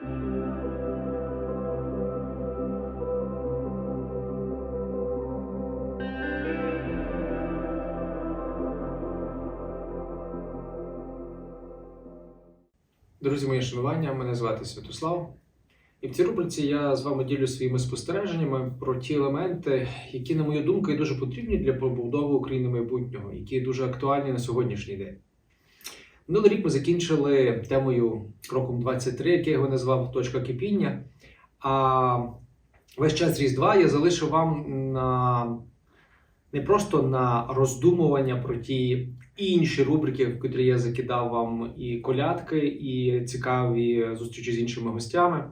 Друзі, мої шанування, мене звати Святослав. І в цій рубриці я з вами ділю своїми спостереженнями про ті елементи, які, на мою думку, є дуже потрібні для побудови України майбутнього, які дуже актуальні на сьогоднішній день. Минулий рік ми закінчили темою кроком 23, який я його назвав Точка кипіння. А весь час Різдва я залишив вам на не просто на роздумування про ті інші рубрики, в котрі я закидав вам і колядки, і цікаві зустрічі з іншими гостями.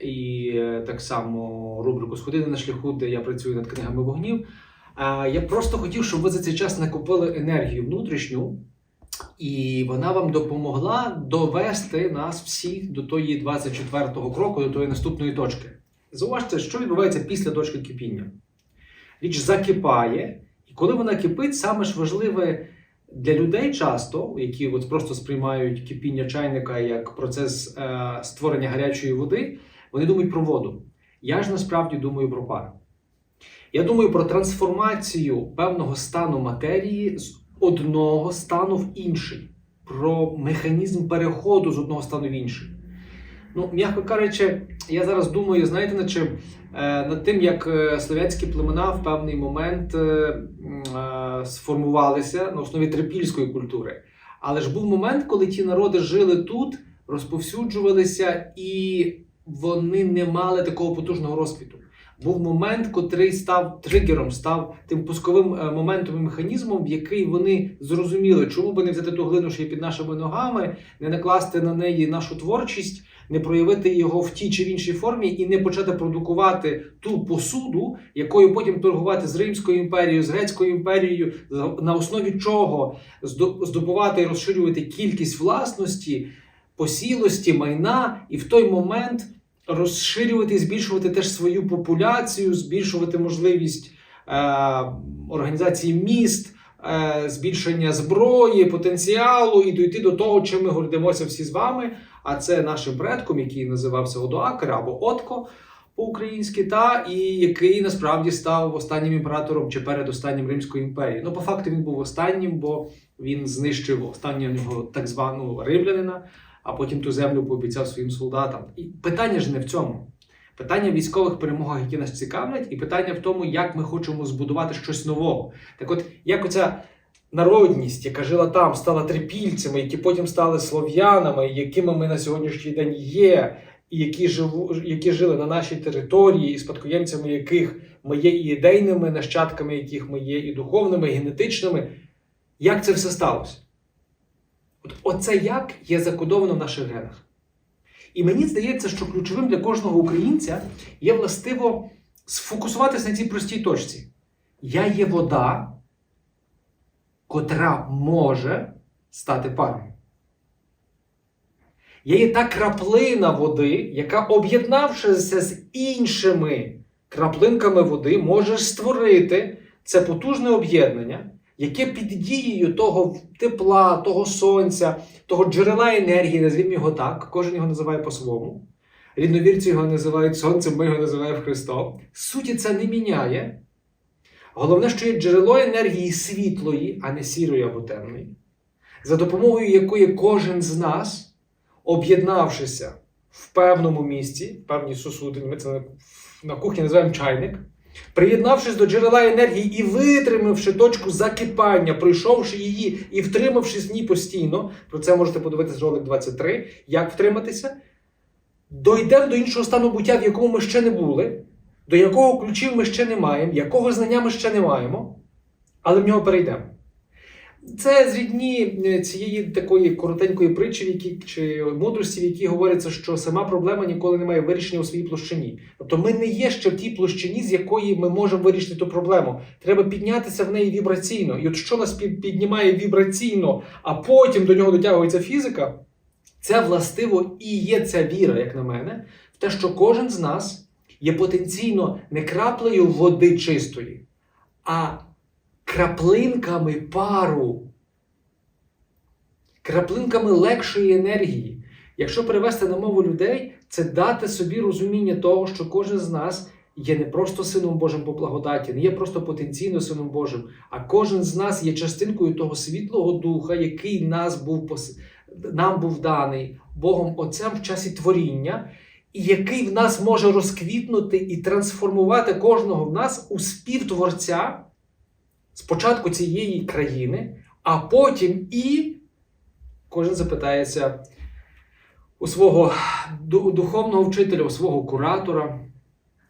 І так само рубрику Сходини на шляху, де я працюю над книгами вогнів. Я просто хотів, щоб ви за цей час накопили енергію внутрішню, і вона вам допомогла довести нас всіх до тої 24-го кроку, до тої наступної точки. Зауважте, що відбувається після точки кипіння. Річ закипає, і коли вона кипить, саме ж важливе для людей часто, які от просто сприймають кипіння чайника як процес е, створення гарячої води, вони думають про воду. Я ж насправді думаю про пар. Я думаю про трансформацію певного стану матерії з одного стану в інший, про механізм переходу з одного стану в інший. Ну, м'яко кажучи, я зараз думаю, знаєте, над чим? Е, над тим, як е, слов'янські племена в певний момент е, сформувалися на основі трипільської культури. Але ж був момент, коли ті народи жили тут, розповсюджувалися, і вони не мали такого потужного розквіту. Був момент, котрий став тригером, став тим пусковим е, моментом і механізмом, який вони зрозуміли, чому би не взяти ту глину, що є під нашими ногами, не накласти на неї нашу творчість, не проявити його в тій чи в іншій формі і не почати продукувати ту посуду, якою потім торгувати з Римською імперією, з Грецькою імперією, на основі чого здо- здобувати і розширювати кількість власності, посілості, майна, і в той момент розширювати збільшувати теж свою популяцію, збільшувати можливість е, організації міст. е, Збільшення зброї, потенціалу і дійти до того, чим ми гордимося всі з вами, а це нашим предком, який називався Одоакр або Отко по-українськи, та і який насправді став останнім імператором чи передостаннім Римської імперії. Ну, по факту він був останнім, бо він знищив останнього так званого римлянина, а потім ту землю пообіцяв своїм солдатам. І питання ж не в цьому. Питання в військових перемогах, які нас цікавлять, і питання в тому, як ми хочемо збудувати щось нового. Так от, як оця народність, яка жила там, стала трипільцями, які потім стали слов'янами, якими ми на сьогоднішній день є, і які живу, які жили на нашій території, і спадкоємцями яких ми є і ідейними нащадками, яких ми є, і духовними, і генетичними. Як це все сталося? От оце як є закодовано в наших генах. І мені здається, що ключовим для кожного українця є властиво сфокусуватися на цій простій точці. Я є вода, котра може стати парою. Я є та краплина води, яка, об'єднавшися з іншими краплинками води, може створити це потужне об'єднання, яке під дією того тепла, того сонця, того джерела енергії, назвімо його так, кожен його називає по-своєму. Рідновірці його називають сонцем, ми його називаємо Христом. Суті це не міняє. Головне, що є джерело енергії світлої, а не сірої або темної, за допомогою якої кожен з нас, об'єднавшися в певному місці, в певній сусудині, ми це на- кухні називаємо чайник, приєднавшись до джерела енергії і витримавши точку закипання, пройшовши її і втримавшись в ній постійно, про це можете подивитися ролик 23, як втриматися, дойдемо до іншого стану буття, в якому ми ще не були, до якого ключів ми ще не маємо, якого знання ми ще не маємо, але в нього перейдемо. Це рідні е, цієї такої коротенької притчі, в якій, чи мудрості, в якій говориться, що сама проблема ніколи не має вирішення у своїй площині. Тобто ми не є ще в тій площині, з якої ми можемо вирішити ту проблему. Треба піднятися в неї вібраційно. І от що нас піднімає вібраційно, а потім до нього дотягується фізика, це властиво і є ця віра, як на мене, в те, що кожен з нас є потенційно не краплею води чистої, а краплинками пару, краплинками легшої енергії, Якщо перевести на мову людей, це дати собі розуміння того, що кожен з нас є не просто сином Божим по благодаті, не є просто потенційно сином Божим, а кожен з нас є частинкою того світлого духа, який нас був нам був даний Богом Отцем в часі творіння, і який в нас може розквітнути і трансформувати кожного в нас у співтворця спочатку цієї країни, а потім і кожен запитається у свого духовного вчителя, у свого куратора,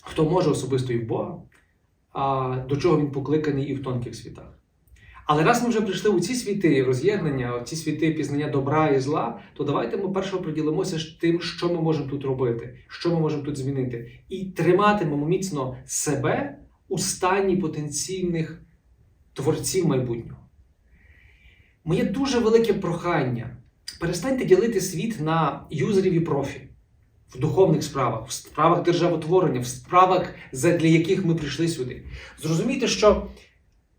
хто може особисто і в Бога, до чого він покликаний і в тонких світах. Але раз ми вже прийшли у ці світи роз'єднання, ці світи пізнання добра і зла, то давайте ми першого приділимося ж тим, що ми можемо тут робити, що ми можемо тут змінити, і триматимемо міцно себе у стані потенційних творців майбутнього. Моє дуже велике прохання. Перестаньте ділити світ на юзерів і профі в духовних справах, в справах державотворення, в справах, для яких ми прийшли сюди. Зрозумійте, що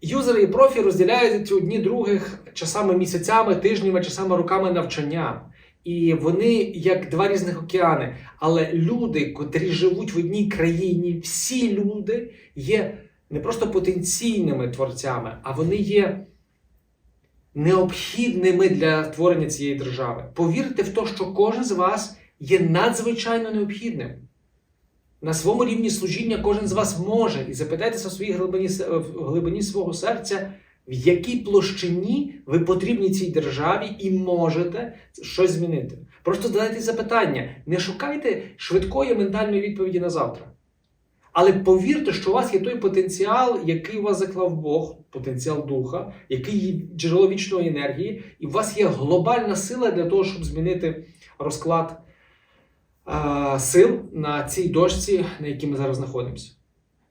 юзери і профі розділяють одні других часами місяцями, тижнями, часами роками навчання. І вони як два різних океани. Але люди, котрі живуть в одній країні, всі люди є не просто потенційними творцями, а вони є необхідними для творення цієї держави. Повірте в те, що кожен з вас є надзвичайно необхідним. На своєму рівні служіння кожен з вас може і запитайтеся в своїй глибині, в глибині свого серця, в якій площині ви потрібні цій державі і можете щось змінити. Просто задайте запитання, не шукайте швидкої ментальної відповіді на завтра. Але повірте, що у вас є той потенціал, який у вас заклав Бог, потенціал духа, який є джерело вічної енергії, і у вас є глобальна сила для того, щоб змінити розклад е, сил на цій дошці, на якій ми зараз знаходимося.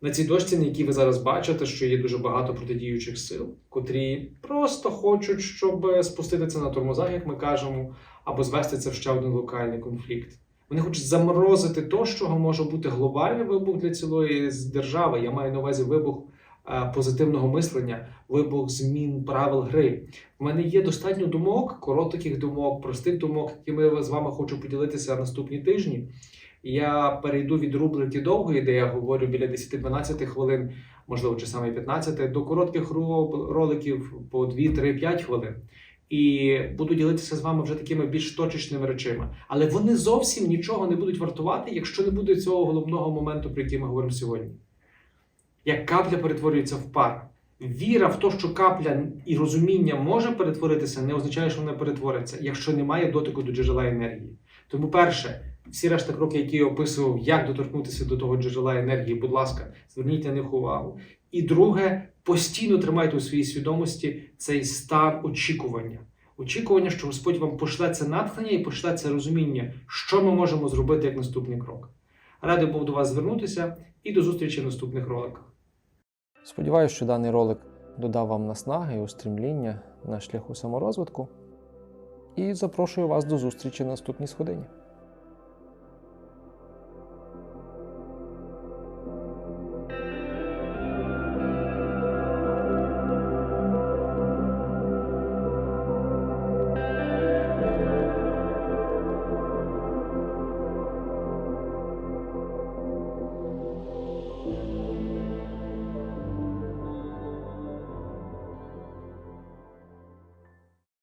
На цій дошці, на якій ви зараз бачите, що є дуже багато протидіючих сил, котрі просто хочуть, щоб спустити це на тормозах, як ми кажемо, або звести це в ще один локальний конфлікт. Вони хочуть заморозити то, з чого може бути глобальний вибух для цілої держави. Я маю на увазі вибух е, позитивного мислення, вибух змін правил гри. У мене є достатньо думок, коротких думок, простих думок, якими з вами хочу поділитися наступні тижні. Я перейду від рубрики довгої, де я говорю біля 10-12 хвилин, можливо, чи саме 15, до коротких роликів по 2, 3, 5 хвилин. І буду ділитися з вами вже такими більш точечними речами. Але вони зовсім нічого не будуть вартувати, якщо не буде цього головного моменту, про який ми говоримо сьогодні. Як капля перетворюється в пар. Віра в те, що капля і розуміння може перетворитися, не означає, що вона перетвориться, якщо немає дотику до джерела енергії. Тому, перше, всі решта кроки, які я описував, як доторкнутися до того джерела енергії, будь ласка, зверніть на них увагу. І друге, постійно тримайте у своїй свідомості цей стан очікування. Очікування, що Господь вам пошле це натхнення і пошле це розуміння, що ми можемо зробити як наступний крок. Радий був до вас звернутися і до зустрічі в наступних роликах. Сподіваюся, що даний ролик додав вам наснаги і устремління на шляху саморозвитку. І запрошую вас до зустрічі на наступній сходині.